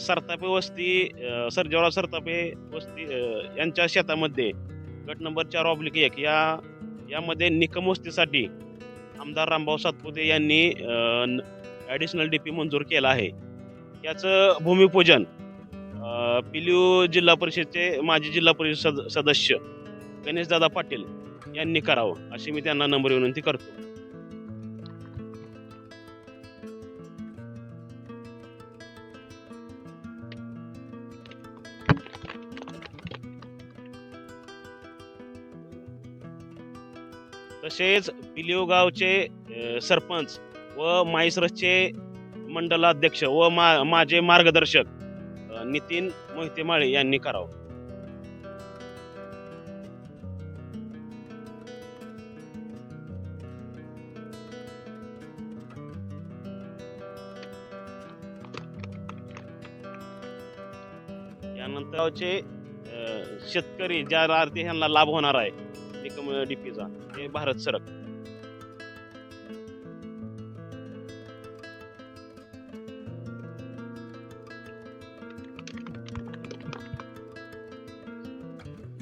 सरतापे वस्ती अ, सरतापे वस्ती यांच्या शेतामध्ये गट नंबर चार ऑब्लिक एक. या यामध्ये निकम वस्तीसाठी आमदार रामभाऊ सातपुते यांनी ॲडिशनल डी पी मंजूर केला आहे. याचं भूमिपूजन अ, जिल्हा परिषदचे माजी जिल्हा परिषद सद- सदस्य गणेशदादा पाटील यांनी करावं अशी मी त्यांना नंबर विनंती करतो. तसेच पिलिवगावचे सरपंच व माईसरसचे मंडलाध्यक्ष व मा माझे मार्गदर्शक नितीन मोहिते माळे यांनी करावं. यानंतर शेतकरी ज्या आरती ह्यांना लाभ होणार आहे निकम डीपीचा हे भारत सरक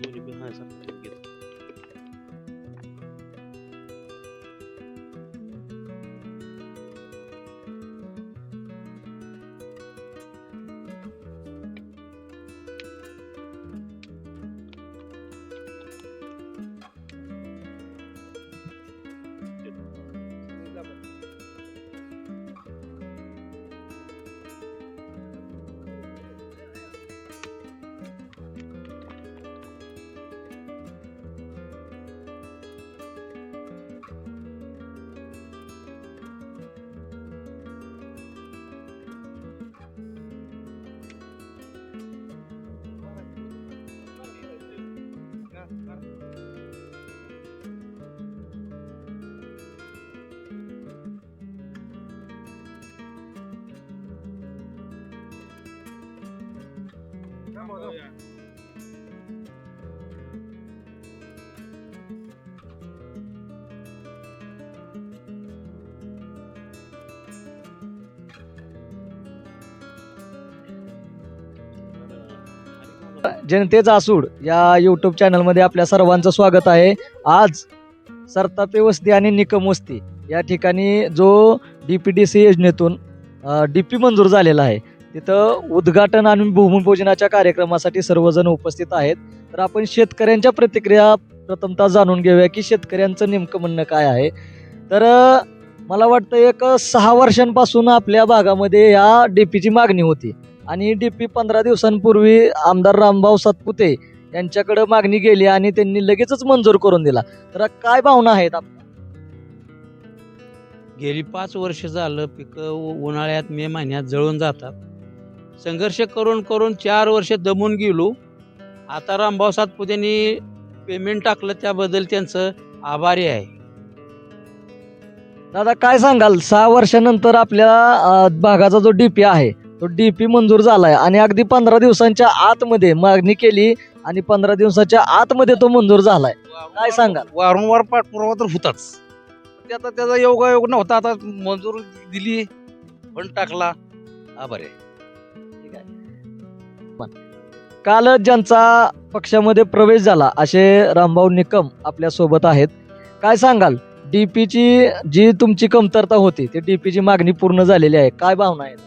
दोन्ही बी हाय सारखं घेतो. जनतेचा आसूड या युट्यूब चॅनलमध्ये आपल्या सर्वांचं स्वागत आहे आज सरतापे वस्ती आणि निकम वस्ती या ठिकाणी जो डी पी डी सी योजनेतून डी पी मंजूर झालेला आहे तिथं उद्घाटन आणि भूमिपूजनाच्या कार्यक्रमासाठी सर्वजण उपस्थित आहेत. तर आपण शेतकऱ्यांच्या प्रतिक्रिया प्रथमतः जाणून घेऊया की शेतकऱ्यांचं नेमकं म्हणणं काय आहे. तर मला वाटतं एक सहा वर्षांपासून आपल्या भागामध्ये या डी पीची मागणी होती. आणि डी पी पंधरा दिवसांपूर्वी आमदार रामभाऊ सातपुते यांच्याकडे मागणी गेली आणि त्यांनी लगेचच मंजूर करून दिला. तर काय भावना आहेत आप- गेली पाच वर्ष झालं पिकं उन्हाळ्यात मे महिन्यात जळून जातात. संघर्ष करून करून चार वर्ष दमून गेलो. आता रामभाऊ सातपुतेंनी पेमेंट टाकलं त्याबद्दल त्यांचं आभारी आहे. दादा काय सांगाल? सहा वर्षानंतर आपल्या अं, भागाचा जो डीपी आहे तो डीपी मंजूर झालाय आणि अगदी पंधरा दिवसांच्या आतमध्ये मागणी केली आणि पंधरा दिवसाच्या आतमध्ये तो मंजूर झालाय. काय सांगाल? वारंवार पाठपुरावा तर होताच. ते आता त्याचा योगायोग नव्हता आता मंजूर दिली फंड टाकला. आभार आहे. काल ज्यांचा पक्षामध्ये प्रवेश झाला असे रामभाऊ निकम आपल्यासोबत आहेत. काय सांगाल? डीपीची जी तुमची कमतरता होती ती डीपीची मागणी पूर्ण झालेली आहे. काय भावना आहेत?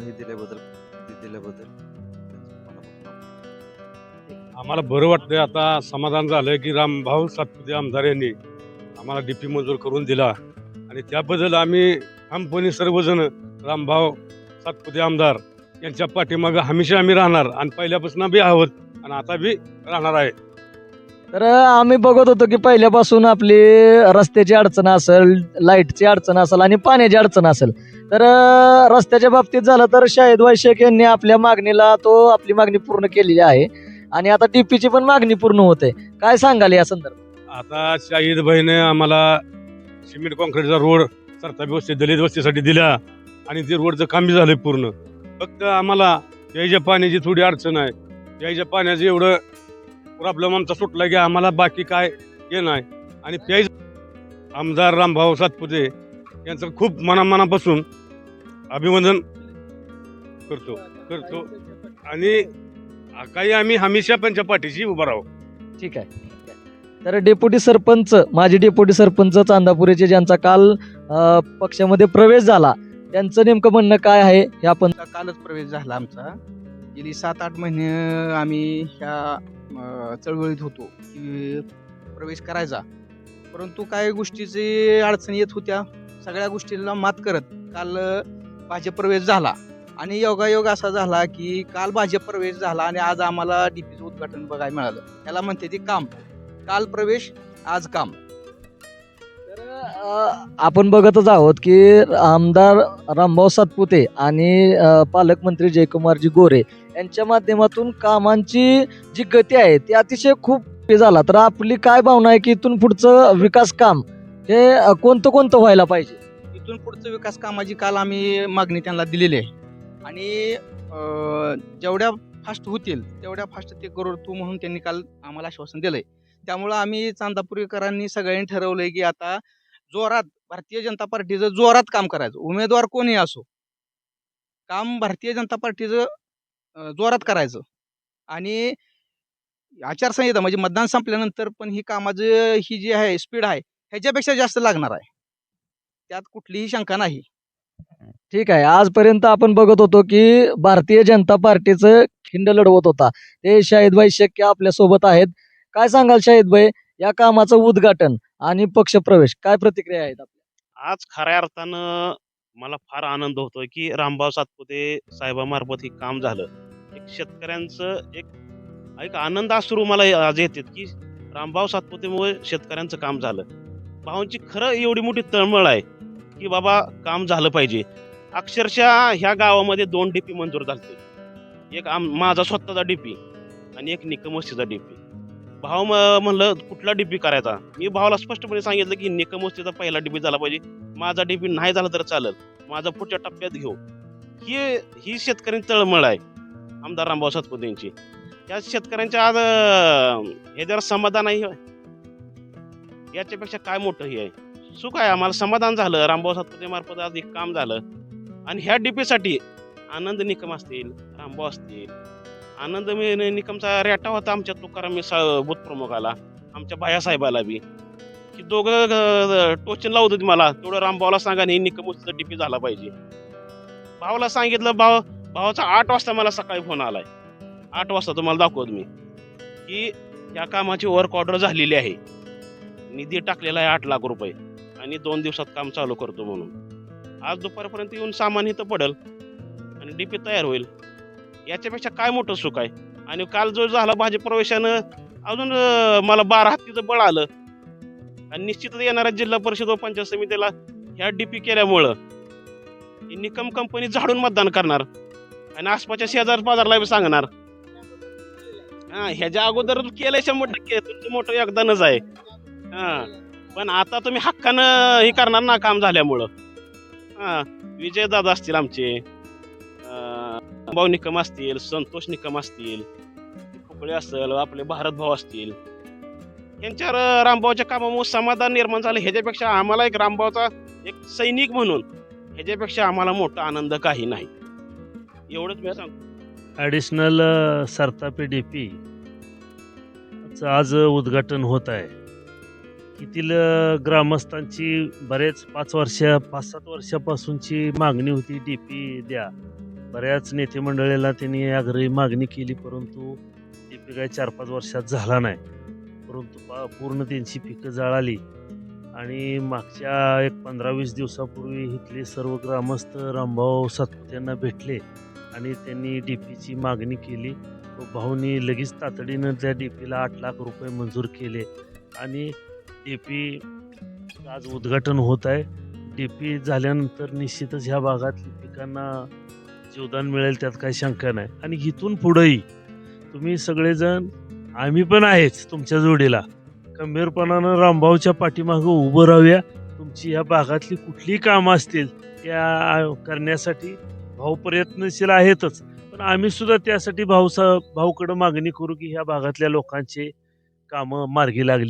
हे आम्हाला बरं वाटतंय आता समाधान झालं की रामभाऊ सातपुते आमदार यांनी आम्हाला डी पी मंजूर करून दिला. आणि त्याबद्दल आम्ही ठामपणे सर्वजण रामभाऊ सातपुते आमदार यांच्या पाठीमागं हमेशा आम्ही राहणार आणि पहिल्यापासून बी आहोत आणि आता बी राहणार आहे. तर आम्ही बघत होतो की पहिल्यापासून आपली रस्त्याची अडचण असेल लाईटची अडचण असेल आणि पाण्याची अडचण असेल. तर रस्त्याच्या बाबतीत झालं तर शाहिद शेख यांनी आपल्या मागणीला तो आपली मागणी पूर्ण केलेली आहे. आणि आता डीपीची पण मागणी पूर्ण होते काय सांगाल या संदर्भात? आता शाहीद भाईने आम्हाला सिमेंट कॉन्क्रीटचा रोड सरताबी वस्ती दलित वस्तीसाठी दिला आणि ते रोडचं काम बी झालंय पूर्ण. फक्त आम्हाला यायच्या पाण्याची थोडी अडचण आहे. यायच्या पाण्याचं एवढं प्रॉब्लेम आमचा सुटला की आम्हाला बाकी काय हे नाही. आणि प्याय आमदार रामभाऊ सातपुते यांचं खूप मनामनापासून अभिवंदन करतो करतो. आणि काही आम्ही हमेशा त्यांच्या पाठीशी उभं राहू. ठीक आहे. तर डेप्युटी सरपंच माजी डेप्युटी सरपंच चांदापुरेचे ज्यांचा काल अ, पक्षामध्ये प्रवेश झाला त्यांचं नेमकं म्हणणं काय आहे हे आपण आता कालच प्रवेश झाला आमचा. गेली सात आठ महिने आम्ही ह्या अं, चळवळीत होतो की प्रवेश करायचा. परंतु काही गोष्टीची अडचणी येत होत्या. सगळ्या गोष्टींना मात करत काल अं, भाजप प्रवेश झाला. आणि योगायोग असा झाला की काल भाजप प्रवेश झाला आणि आज आम्हाला डीपीचं उद्घाटन बघायला मिळालं. त्याला म्हणते ते काम. काल प्रवेश आज काम. आपण बघतच आहोत की आमदार रामभाऊ सातपुते आणि पालकमंत्री जयकुमारजी गोरे यांच्या माध्यमातून कामांची जी गती आहे ती अतिशय खूप झाला. तर आपली काय भावना आहे की इथून पुढचं विकास काम हे कोणतं कोणतं व्हायला पाहिजे? इथून पुढचं विकास कामाची काल आम्ही मागणी त्यांना दिलेली आहे. आणि जेवढ्या फास्ट होतील तेवढ्या फास्ट ते करू तू म्हणून त्यांनी काल आम्हाला आश्वासन दिलंय. त्यामुळं आम्ही चांदापूरकरांनी सगळ्यांनी ठरवलंय की आता जोरात भारतीय जनता पार्टीचं जोरात काम करायचं. उमेदवार कोणी असो काम भारतीय जनता पार्टीचं जोरात करायचं. आणि आचारसंहिता म्हणजे मतदान संपल्यानंतर पण ही कामाचं ही जी आहे स्पीड आहे ह्याच्यापेक्षा जास्त लागणार आहे. त्यात कुठलीही शंका नाही. ठीक आहे. आजपर्यंत आपण बघत होतो की भारतीय जनता पार्टीचं खिंड लढवत होता. ते शाहिदभाई शेक्के आपल्यासोबत आहेत. काय सांगाल शाहिदभाई या कामाचं उद्घाटन आणि पक्षप्रवेश. काय प्रतिक्रिया आहेत आपल्या? आज खऱ्या अर्थानं मला फार आनंद होतोय की रामभाऊ सातपुते साहेबामार्फत हे काम झालं. एक शेतकऱ्यांचं एक एक आनंद अश्रू मला आज येतात की रामभाऊ सातपुतेमुळे शेतकऱ्यांचं काम झालं. भाऊंची खरं एवढी मोठी तळमळ आहे की बाबा काम झालं पाहिजे. अक्षरशः ह्या गावामध्ये दोन डीपी मंजूर झाले एक आम माझा स्वतःचा डीपी आणि एक निकमस्तीचा डीपी. भाव म्हणलं कुठला डीपी करायचा? मी भावाला स्पष्टपणे सांगितलं की निकमस्तीचा पहिला डीपी झाला पाहिजे. माझा डीपी नाही झाला तर चालेल. माझा पुढच्या टप्प्यात घेऊ. ही ही शेतकरी तळमळ आहे आमदार रामभाऊ सातपुते यांची या शेतकऱ्यांच्या आज हे जरा समाधान आहे. याच्यापेक्षा काय मोठं हे आहे? सुख आहे. आम्हाला समाधान झालं. रामभाऊ सातपुते मार्फत आज एक काम झालं. आणि ह्या डीपीसाठी आनंद निकम असतील रामभाऊ असतील आनंदमय निकमचा रेटा होता आमच्या तुकाराम मी बूथ प्रमुखाला आमच्या बायासाहेबाला बी. की दोघं टोचन लावत होती मला. तेवढं रामभावाला सांगा नाही निकम उचल डीपी झाला पाहिजे. भावाला सांगितलं भाव भावाचा आठ वाजता मला सकाळी फोन आलाय. आठ वाजता तुम्हाला दाखवत मी. की या कामाची वर्क ऑर्डर झालेली आहे. निधी टाकलेला आहे आठ लाख रुपये. आणि दोन दिवसात काम चालू करतो म्हणून. आज दुपारपर्यंत येऊन सामान इथं पडेल. आणि डीपी तयार होईल. याच्यापेक्षा काय मोठं सुख आहे? आणि काल जो झाला भाजप प्रवेशानं अजून मला बारा हत्तीचं बळ आलं. आणि निश्चितच येणाऱ्या जिल्हा परिषद व पंचायत समितीला ह्या डीपी केल्यामुळं ही निकम कंपनी झाडून मतदान करणार आणि आसपासच्या शेजार बाजारला सांगणार. हा ह्याच्या अगोदर केलंय शंभर टक्के तुमचं मोठं योगदानच आहे. हा पण आता तुम्ही हक्कानं हे करणार ना काम झाल्यामुळं. हा विजय दादा असतील आमचे. भाऊ निकम असतील संतोष निकम असतील खोपळे असेल आपले भारत भाऊ असतील. यांच्यावर रामभाऊच्या कामामुळे समाधान निर्माण झालं. ह्याच्यापेक्षा आम्हाला एक रामभाऊचा एक सैनिक म्हणून ह्याच्यापेक्षा आम्हाला मोठा आनंद काही नाही. एवढंच मी सांगतो. ॲडिशनल सरतापे डी पी आज उद्घाटन होत आहे. येथील ग्रामस्थांची बरेच पाच वर्ष पाच सात वर्षापासूनची मागणी होती डी पी द्या. बऱ्याच नेते मंडळीला त्यांनी आग्रही मागणी केली परंतु डी पी काय चार पाच वर्षात झाला नाही. परंतु पा पूर्ण त्यांची पिकं जाळाली. आणि मागच्या एक पंधरा वीस दिवसापूर्वी इथले सर्व ग्रामस्थ रामभाऊ सातपुते यांना भेटले आणि त्यांनी डी पीची मागणी केली. व भाऊनी लगेच तातडीनं त्या डी पीला आठ लाख रुपये मंजूर केले आणि डी पी आज उद्घाटन होत आहे. डी पी झाल्यानंतर निश्चितच ह्या भागातल्या पिकांना जीवदान मिळेल त्यात काही शंका नाही. आणि इथून पुढंही तुम्ही सगळेजण आम्ही पण आहेच तुमच्या जोडीला. खंबीरपणानं रामभाऊच्या पाठीमागं उभं राहूया. तुमची ह्या भागातली कुठलीही कामं असतील त्या करण्यासाठी भाऊ प्रयत्नशील आहेतच. पण आम्ही सुद्धा त्यासाठी भाऊ भाऊकडं मागणी करू की ह्या भागातल्या लोकांचे कामं मार्गी लागली.